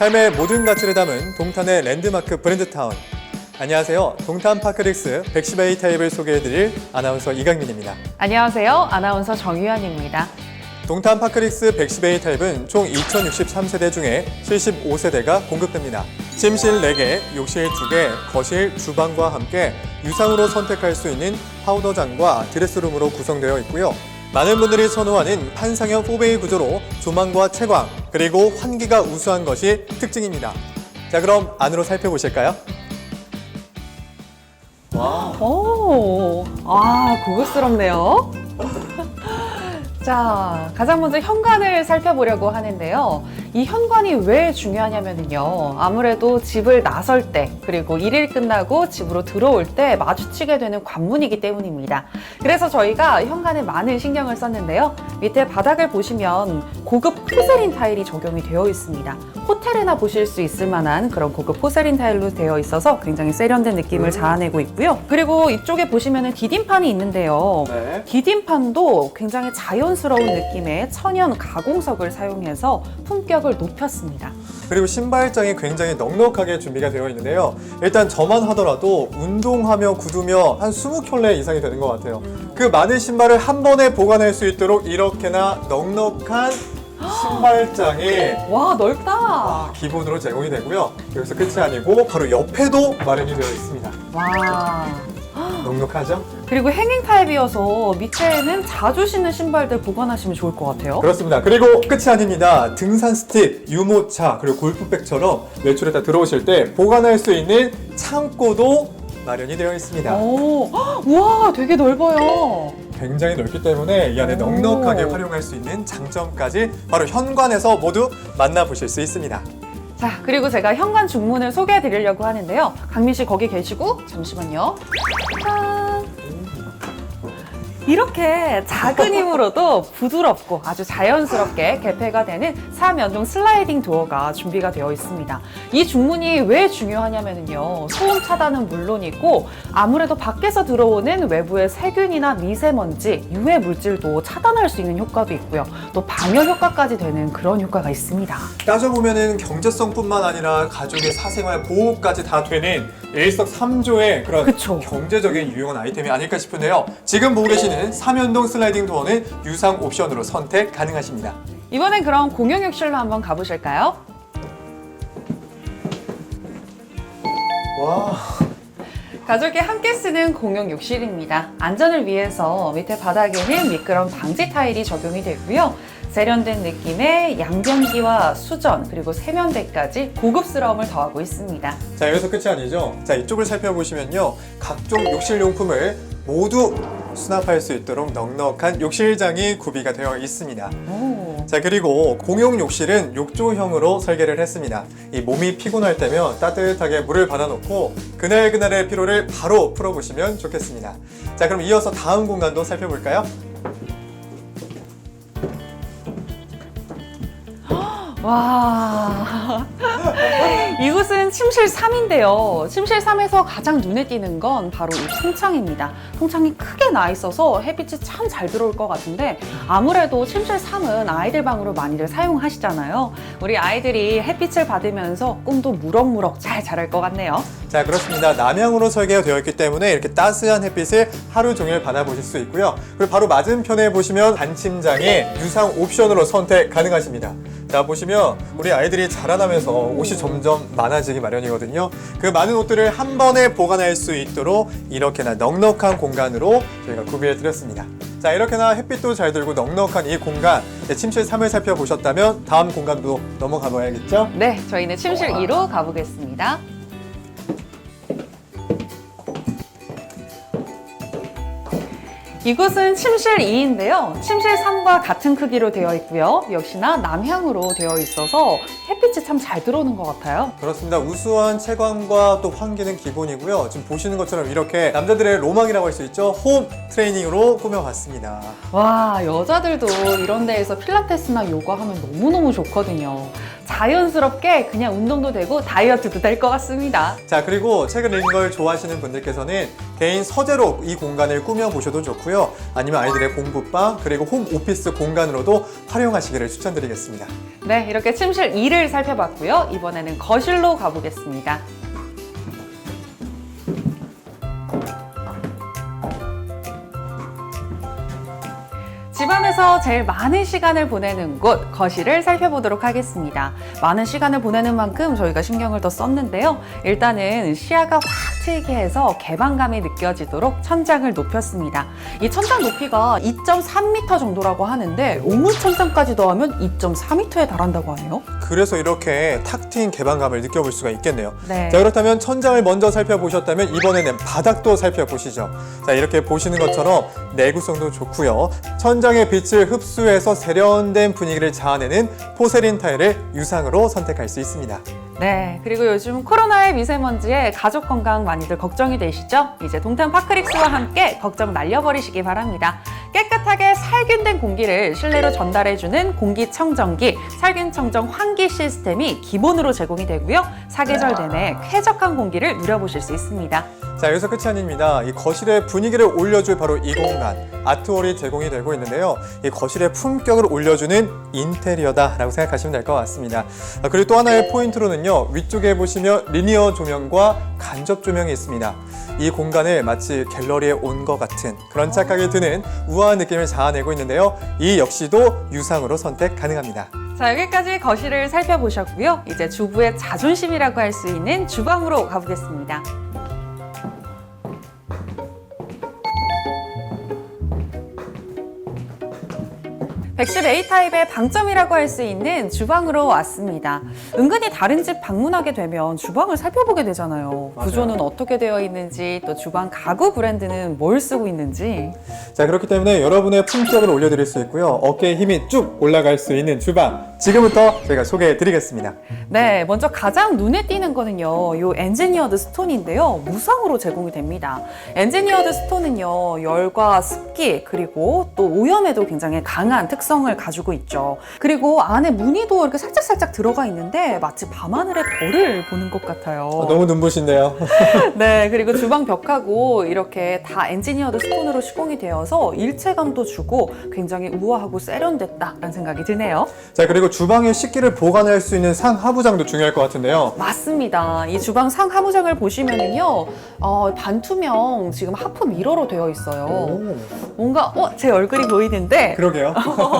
삶의 모든 가치를 담은 동탄의 랜드마크 브랜드타운. 안녕하세요. 동탄 파크릭스 110A 타입을 소개해드릴 아나운서 이강민입니다. 안녕하세요. 아나운서 정유현입니다. 동탄 파크릭스 110A 타입은 총 2063세대 중에 75세대가 공급됩니다. 침실 4개, 욕실 2개, 거실, 주방과 함께 유상으로 선택할 수 있는 파우더장과 드레스룸으로 구성되어 있고요. 많은 분들이 선호하는 판상형 4베이 구조로 조망과 채광, 그리고 환기가 우수한 것이 특징입니다. 자, 그럼 안으로 살펴보실까요? 오, 아, 고급스럽네요. 자, 가장 먼저 현관을 살펴보려고 하는데요. 이 현관이 왜 중요하냐면요. 아무래도 집을 나설 때, 그리고 일일 끝나고 집으로 들어올 때 마주치게 되는 관문이기 때문입니다. 그래서 저희가 현관에 많은 신경을 썼는데요. 밑에 바닥을 보시면 고급 포세린 타일이 적용이 되어 있습니다. 호텔에나 보실 수 있을 만한 그런 고급 포세린 타일로 되어 있어서 굉장히 세련된 느낌을 자아내고 있고요. 그리고 이쪽에 보시면 디딤판이 있는데요. 네. 디딤판도 굉장히 자연스러운 느낌의 천연 가공석을 사용해서 품격 을 높였습니다. 그리고 신발장이 굉장히 넉넉하게 준비가 되어 있는데요. 일단 저만 하더라도 운동하며 구두며 한 20켤레 이상이 되는 것 같아요. 그 많은 신발을 한 번에 보관할 수 있도록 이렇게나 넉넉한 신발장이 와, 넓다. 아, 기본으로 제공이 되고요. 여기서 끝이 아니고 바로 옆에도 마련이 되어 있습니다. 와. 넉넉하죠? 그리고 행잉 타입이어서 밑에는 자주 신는 신발들 보관하시면 좋을 것 같아요. 그렇습니다. 그리고 끝이 아닙니다. 등산 스틱, 유모차, 그리고 골프백처럼 외출했다 들어오실 때 보관할 수 있는 창고도 마련이 되어 있습니다. 오, 헉, 우와, 되게 넓어요. 굉장히 넓기 때문에 이 안에 오. 넉넉하게 활용할 수 있는 장점까지 바로 현관에서 모두 만나보실 수 있습니다. 자, 그리고 제가 현관 중문을 소개해 드리려고 하는데요. 강민 씨 거기 계시고, 잠시만요. 짠! 이렇게 작은 힘으로도 부드럽고 아주 자연스럽게 개폐가 되는 3연동 슬라이딩 도어가 준비가 되어 있습니다. 이 중문이 왜 중요하냐면요. 소음 차단은 물론이고 아무래도 밖에서 들어오는 외부의 세균이나 미세먼지, 유해 물질도 차단할 수 있는 효과도 있고요. 또 방역 효과까지 되는 그런 효과가 있습니다. 따져보면은 경제성뿐만 아니라 가족의 사생활 보호까지 다 되는 일석삼조의 그런 그쵸. 경제적인 유용한 아이템이 아닐까 싶은데요. 지금 보고 계시는 3연동 슬라이딩 도어는 유상 옵션으로 선택 가능하십니다. 이번엔 그럼 공용 욕실로 한번 가보실까요? 와, 가족이 함께 쓰는 공용 욕실입니다. 안전을 위해서 밑에 바닥에는 미끄럼 방지 타일이 적용이 되고요. 세련된 느낌의 양변기와 수전 그리고 세면대까지 고급스러움을 더하고 있습니다. 자 여기서 끝이 아니죠. 자 이쪽을 살펴보시면요, 각종 욕실 용품을 모두 수납할 수 있도록 넉넉한 욕실장이 구비가 되어 있습니다. 오. 자 그리고 공용 욕실은 욕조형으로 설계를 했습니다. 이 몸이 피곤할 때면 따뜻하게 물을 받아놓고 그날 그날의 피로를 바로 풀어보시면 좋겠습니다. 자 그럼 이어서 다음 공간도 살펴볼까요? 와. 이곳은 침실 3인데요. 침실 3에서 가장 눈에 띄는 건 바로 이 통창입니다. 통창이 크게 나 있어서 햇빛이 참 잘 들어올 것 같은데 아무래도 침실 3은 아이들 방으로 많이들 사용하시잖아요. 우리 아이들이 햇빛을 받으면서 꿈도 무럭무럭 잘 자랄 것 같네요. 자 그렇습니다. 남향으로 설계가 되어 있기 때문에 이렇게 따스한 햇빛을 하루 종일 받아보실 수 있고요. 그리고 바로 맞은편에 보시면 반침장이 유상 옵션으로 선택 가능하십니다. 자 보시면 우리 아이들이 자라나면서 옷이 점점 많아지기 마련이거든요. 그 많은 옷들을 한 번에 보관할 수 있도록 이렇게나 넉넉한 공간으로 저희가 구비해 드렸습니다. 자 이렇게나 햇빛도 잘 들고 넉넉한 이 공간 네, 침실 3을 살펴보셨다면 다음 공간도 넘어가 봐야겠죠? 네, 저희는 침실 2로 가보겠습니다. 이곳은 침실 2인데요. 침실 3과 같은 크기로 되어 있고요. 역시나 남향으로 되어 있어서 햇빛이 참 잘 들어오는 것 같아요. 그렇습니다. 우수한 채광과 또 환기는 기본이고요. 지금 보시는 것처럼 이렇게 남자들의 로망이라고 할 수 있죠. 홈 트레이닝으로 꾸며봤습니다. 와, 여자들도 이런 데에서 필라테스나 요가 하면 너무너무 좋거든요. 자연스럽게 그냥 운동도 되고 다이어트도 될 것 같습니다. 자, 그리고 책을 읽는 걸 좋아하시는 분들께서는 개인 서재로 이 공간을 꾸며보셔도 좋고요. 아니면 아이들의 공부방, 그리고 홈 오피스 공간으로도 활용하시기를 추천드리겠습니다. 네, 이렇게 침실 2를 살펴봤고요. 이번에는 거실로 가보겠습니다. 집안에서 제일 많은 시간을 보내는 곳, 거실을 살펴보도록 하겠습니다. 많은 시간을 보내는 만큼 저희가 신경을 더 썼는데요. 일단은 시야가 확 트이게 해서 개방감이 느껴지도록 천장을 높였습니다. 이 천장 높이가 2.3m 정도라고 하는데 오무 천장까지 더하면 2.4m에 달한다고 하네요. 그래서 이렇게 탁 트인 개방감을 느껴볼 수가 있겠네요. 네. 자, 그렇다면 천장을 먼저 살펴보셨다면 이번에는 바닥도 살펴보시죠. 자, 이렇게 보시는 것처럼 내구성도 좋고요. 천장의 빛을 흡수해서 세련된 분위기를 자아내는 포세린 타일을 유상으로 선택할 수 있습니다. 네, 그리고 요즘 코로나의 미세먼지에 가족 건강 많이들 걱정이 되시죠? 이제 동탄 파크릭스와 함께 걱정 날려버리시기 바랍니다. 깨끗하게 살균된 공기를 실내로 전달해주는 공기청정기, 살균청정 환기 시스템이 기본으로 제공이 되고요. 사계절 내내 쾌적한 공기를 누려보실 수 있습니다. 자, 여기서 끝이 아닙니다. 이 거실의 분위기를 올려줄 바로 이 공간, 아트홀이 제공이 되고 있는데요. 이 거실의 품격을 올려주는 인테리어다라고 생각하시면 될 것 같습니다. 아, 그리고 또 하나의 포인트로는요, 위쪽에 보시면 리니어 조명과 간접 조명이 있습니다. 이 공간을 마치 갤러리에 온 것 같은 그런 착각이 드는 우아한 느낌을 자아내고 있는데요. 이 역시도 유상으로 선택 가능합니다. 자, 여기까지 거실을 살펴보셨고요. 이제 주부의 자존심이라고 할 수 있는 주방으로 가보겠습니다. 110A 타입의 방점이라고 할 수 있는 주방으로 왔습니다. 은근히 다른 집 방문하게 되면 주방을 살펴보게 되잖아요. 맞아요. 구조는 어떻게 되어 있는지, 또 주방 가구 브랜드는 뭘 쓰고 있는지. 자, 그렇기 때문에 여러분의 품격을 올려드릴 수 있고요. 어깨에 힘이 쭉 올라갈 수 있는 주방. 지금부터 제가 소개해 드리겠습니다. 네, 먼저 가장 눈에 띄는 거는요, 요 엔지니어드 스톤인데요, 무상으로 제공이 됩니다. 엔지니어드 스톤은요, 열과 습기, 그리고 또 오염에도 굉장히 강한 특성 을 가지고 있죠. 그리고 안에 무늬도 이렇게 살짝살짝 들어가 있는데, 마치 밤하늘의 별을 보는 것 같아요. 어, 너무 눈부신데요. 네, 그리고 주방 벽하고 이렇게 다 엔지니어드 스톤으로 시공이 되어서 일체감도 주고 굉장히 우아하고 세련됐다라는 생각이 드네요. 자, 그리고 주방의 식기를 보관할 수 있는 상하부장도 중요할 것 같은데요. 맞습니다. 이 주방 상하부장을 보시면은요, 어, 반투명 지금 하프 미러로 되어 있어요. 뭔가 어, 제 얼굴이 보이는데 그러게요.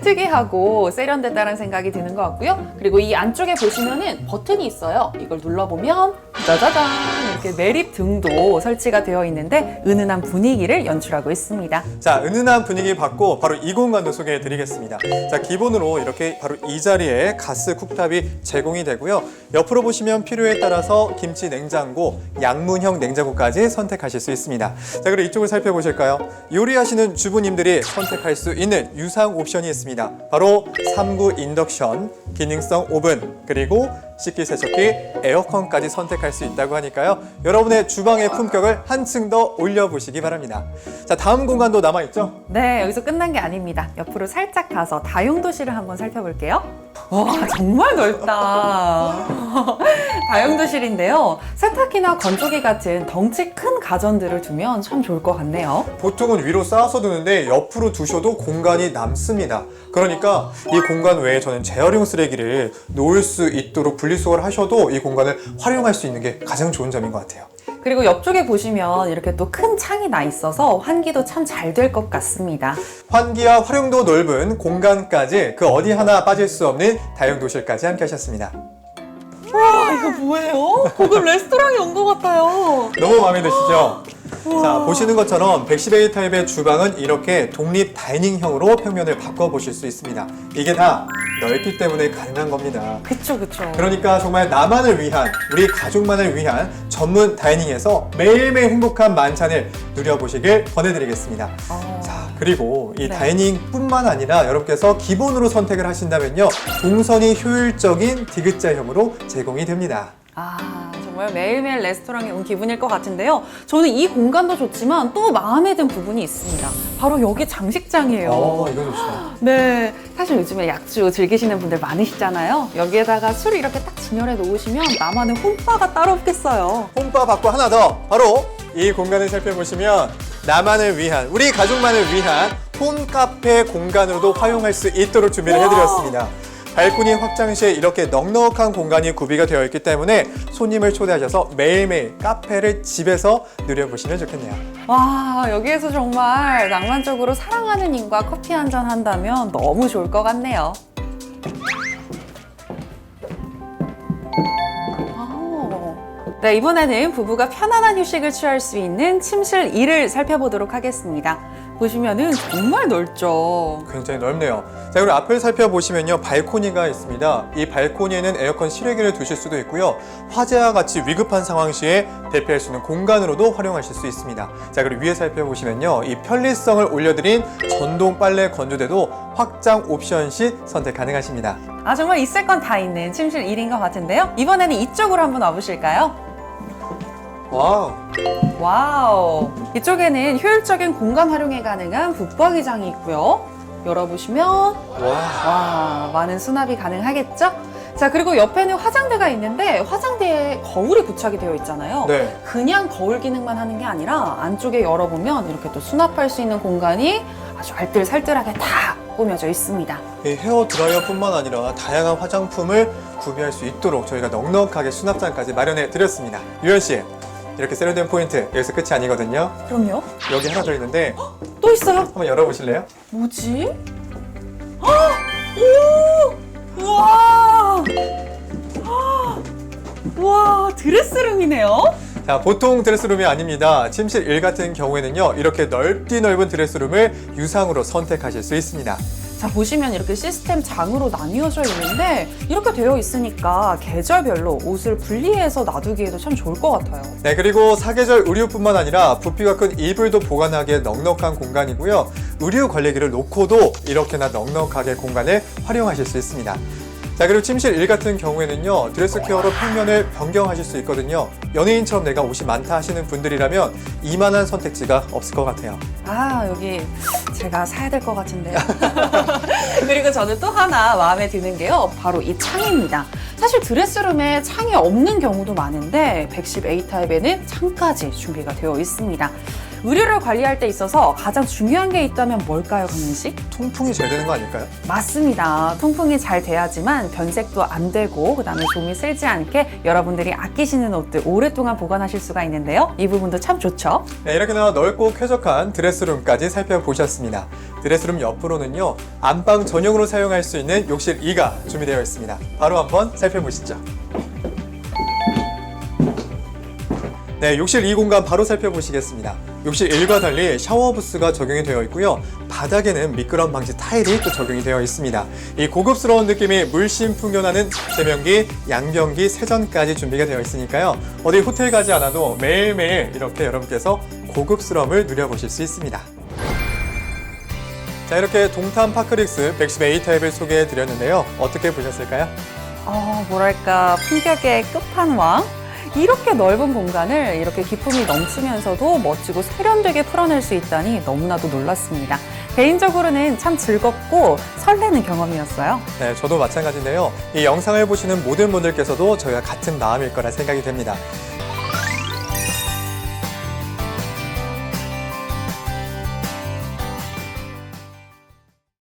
특이하고 세련됐다는 생각이 드는 것 같고요. 그리고 이 안쪽에 보시면은 버튼이 있어요. 이걸 눌러보면 짜자잔 이렇게 매립 등도 설치가 되어 있는데 은은한 분위기를 연출하고 있습니다. 자, 은은한 분위기 받고 바로 이 공간도 소개해 드리겠습니다. 자, 기본으로 이렇게 바로 이 자리에 가스 쿡탑이 제공이 되고요. 옆으로 보시면 필요에 따라서 김치 냉장고, 양문형 냉장고까지 선택하실 수 있습니다. 자, 그리고 이쪽을 살펴보실까요? 요리하시는 주부님들이 선택할 수 있는 유상 옵션이 있습니다. 바로 3구 인덕션, 기능성 오븐, 그리고 식기세척기, 에어컨까지 선택할 수 있다고 하니까요. 여러분의 주방의 품격을 한층 더 올려보시기 바랍니다. 자, 다음 공간도 남아있죠? 네, 여기서 끝난 게 아닙니다. 옆으로 살짝 가서 다용도실을 한번 살펴볼게요. 와, 정말 넓다. 다용도실인데요. 세탁기나 건조기 같은 덩치 큰 가전들을 두면 참 좋을 것 같네요. 보통은 위로 쌓아서 두는데 옆으로 두셔도 공간이 남습니다. 그러니까 이 공간 외에 저는 재활용 쓰레기를 놓을 수 있도록 분리수거를 하셔도 이 공간을 활용할 수 있는 게 가장 좋은 점인 것 같아요. 그리고 옆쪽에 보시면 이렇게 또 큰 창이 나 있어서 환기도 참 잘 될 것 같습니다. 환기와 활용도 넓은 공간까지 그 어디 하나 빠질 수 없는 다용도실까지 함께 하셨습니다. 와, 이거 뭐예요? 고급 레스토랑에 온 것 같아요. 너무 마음에 드시죠? 자, 보시는 것처럼 110A 타입의 주방은 이렇게 독립 다이닝형으로 평면을 바꿔보실 수 있습니다. 이게 다 넓기 때문에 가능한 겁니다. 그쵸, 그쵸. 그러니까 정말 나만을 위한, 우리 가족만을 위한 전문 다이닝에서 매일매일 행복한 만찬을 누려보시길 권해드리겠습니다. 어. 자, 그리고 이 네. 다이닝뿐만 아니라 여러분께서 기본으로 선택을 하신다면요. 동선이 효율적인 디귿자형으로 제공이 됩니다. 아, 정말 매일매일 레스토랑에 온 기분일 것 같은데요. 저는 이 공간도 좋지만 또 마음에 든 부분이 있습니다. 바로 여기 장식장이에요. 어, 이거 좋죠. 네, 사실 요즘에 약주 즐기시는 분들 많으시잖아요. 여기에다가 술을 이렇게 딱 진열해 놓으시면 나만의 홈바가 따로 없겠어요. 홈바 받고 하나 더 바로 이 공간을 살펴보시면 나만을 위한 우리 가족만을 위한 홈카페 공간으로도 활용할 수 있도록 준비를 와. 해드렸습니다. 발코니 확장 시에 이렇게 넉넉한 공간이 구비가 되어 있기 때문에 손님을 초대하셔서 매일매일 카페를 집에서 누려보시면 좋겠네요. 와, 여기에서 정말 낭만적으로 사랑하는 님과 커피 한 잔 한다면 너무 좋을 것 같네요. 네, 이번에는 부부가 편안한 휴식을 취할 수 있는 침실 2를 살펴보도록 하겠습니다. 보시면은 정말 넓죠. 굉장히 넓네요. 자, 그리고 앞을 살펴보시면요. 발코니가 있습니다. 이 발코니에는 에어컨 실외기를 두실 수도 있고요. 화재와 같이 위급한 상황 시에 대피할 수 있는 공간으로도 활용하실 수 있습니다. 자, 그리고 위에 살펴보시면요. 이 편리성을 올려드린 전동 빨래 건조대도 확장 옵션 시 선택 가능하십니다. 아, 정말 있을 건 다 있는 침실 1인 것 같은데요. 이번에는 이쪽으로 한번 와보실까요? 와우. 와우. 이쪽에는 효율적인 공간 활용이 가능한 붙박이장이 있고요. 열어보시면 와. 와 많은 수납이 가능하겠죠? 자 그리고 옆에는 화장대가 있는데 화장대에 거울이 부착이 되어 있잖아요. 네. 그냥 거울 기능만 하는 게 아니라 안쪽에 열어보면 이렇게 또 수납할 수 있는 공간이 아주 알뜰살뜰하게 다 꾸며져 있습니다. 이 헤어 드라이어뿐만 아니라 다양한 화장품을 구비할 수 있도록 저희가 넉넉하게 수납장까지 마련해 드렸습니다. 유현 씨. 이렇게 세련된 포인트 여기서 끝이 아니거든요. 그럼요. 여기 하나 더 있는데 또 있어요? 한번 열어보실래요? 뭐지? 헉! 오! 우와! 헉! 우와, 드레스룸이네요? 자, 보통 드레스룸이 아닙니다. 침실 1 같은 경우에는요, 이렇게 넓디 넓은 드레스룸을 유상으로 선택하실 수 있습니다. 자, 보시면 이렇게 시스템 장으로 나뉘어져 있는데 이렇게 되어 있으니까 계절별로 옷을 분리해서 놔두기에도 참 좋을 것 같아요. 네, 그리고 사계절 의류뿐만 아니라 부피가 큰 이불도 보관하기에 넉넉한 공간이고요. 의류 관리기를 놓고도 이렇게나 넉넉하게 공간을 활용하실 수 있습니다. 자, 그리고 침실 1 같은 경우에는요, 드레스 케어로 평면을 변경하실 수 있거든요. 연예인처럼 내가 옷이 많다 하시는 분들이라면 이만한 선택지가 없을 것 같아요. 아, 여기 제가 사야 될 것 같은데요. 그리고 저는 또 하나 마음에 드는 게요. 바로 이 창입니다. 사실 드레스룸에 창이 없는 경우도 많은데 110A 타입에는 창까지 준비가 되어 있습니다. 의류를 관리할 때 있어서 가장 중요한 게 있다면 뭘까요, 강민 씨? 통풍이 잘 되는 거 아닐까요? 맞습니다. 통풍이 잘 돼야지만 변색도 안 되고 그다음에 좀이 쓸지 않게 여러분들이 아끼시는 옷들 오랫동안 보관하실 수가 있는데요. 이 부분도 참 좋죠. 네, 이렇게나 넓고 쾌적한 드레스룸까지 살펴보셨습니다. 드레스룸 옆으로는요, 안방 전용으로 사용할 수 있는 욕실 2가 준비되어 있습니다. 바로 한번 살펴보시죠. 네, 욕실 2 공간 바로 살펴보시겠습니다. 욕실 1과 달리 샤워 부스가 적용이 되어 있고요. 바닥에는 미끄럼 방지 타일이 또 적용이 되어 있습니다. 이 고급스러운 느낌이 물씬 풍겨나는 세면기, 양변기, 세전까지 준비가 되어 있으니까요. 어디 호텔 가지 않아도 매일매일 이렇게 여러분께서 고급스러움을 누려보실 수 있습니다. 자, 이렇게 동탄 파크릭스 110A 타입을 소개해 드렸는데요. 어떻게 보셨을까요? 어, 뭐랄까 품격의 끝판왕. 이렇게 넓은 공간을 이렇게 기품이 넘치면서도 멋지고 세련되게 풀어낼 수 있다니 너무나도 놀랐습니다. 개인적으로는 참 즐겁고 설레는 경험이었어요. 네, 저도 마찬가지인데요. 이 영상을 보시는 모든 분들께서도 저희와 같은 마음일 거라 생각이 됩니다.